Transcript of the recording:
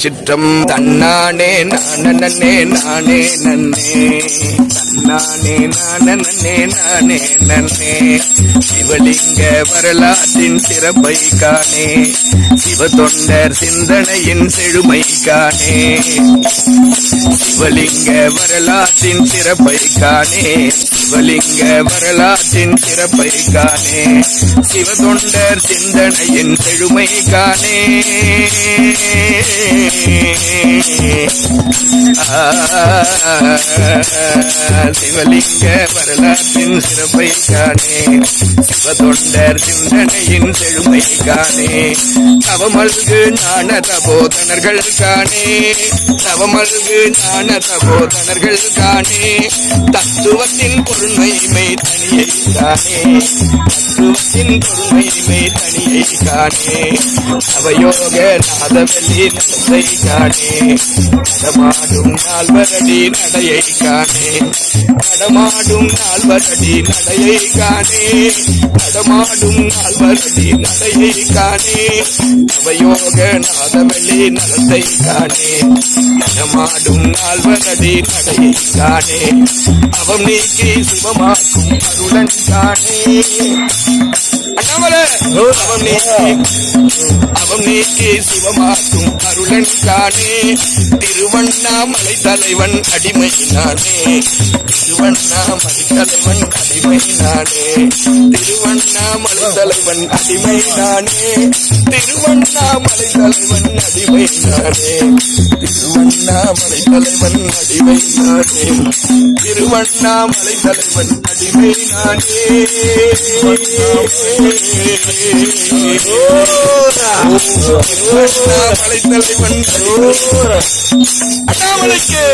திருச்சிற்றம் தன்னானே நானே நானே நன்னே நானே நானே நானே நன்னே சிவலிங்க வரலாற்றின் சிறப்பை காணே. சிவ தொண்டர் சிந்தனையின் செழுமை காணே. சிவலிங்க வரலாற்றின் சிறப்பை காணே. சிவலிங்க வரலாற்றின் சிறப்பை காணே. சிவ தொண்டர் சிந்தனையின் செழுமை காணே. சிவலிங்க வரலாற்றின் சிறப்பை காணே. சிவதொண்டர் சிந்தனையின் செழுமை காணே. தவமல்கு ஞான தபோதனர்கள் காணே. தவமல்கு ஞான தபோதனர்கள் காணே. தத்துவத்தின் பொருண்மைமை தனியை காணே. தத்துவத்தின் பொருண்மைமை தனியை காணே. அவயோக நாதவெளி நடத்தை காணே. நடமாடும் நால்வரடி நடையை காணே. நடமாடும் நால்வரடி நடையை காணே. நடமாடும் நால்வரடி நடையை காணே. அவயோக நாதவெளி நலத்தை காணே. நடமாடும் நால்வரடி நடையை காணே. அவம் நீக்கி சுபமாக்கும் அருளன் காணே. அவம் நீக்கி அவம் நீக்கி சிவமாக்கும் அருளன் தானே திருவண்ணாமலை தலைவன் அடிமை நானே திருவண்ணாமலை தலைவன் அடிமை நானே திருவண்ணாமலை தலைவன் அடிமை நானே திருவண்ணாமலை தலைவன் அடிமை நானே திருவண்ணாமலை தலைவன் அடிமை நானே திருவண்ணாமலை தலைவன் அடிமை நானே திருவண்ணாமலை தலைவன் அண்ணாமலைக்கு.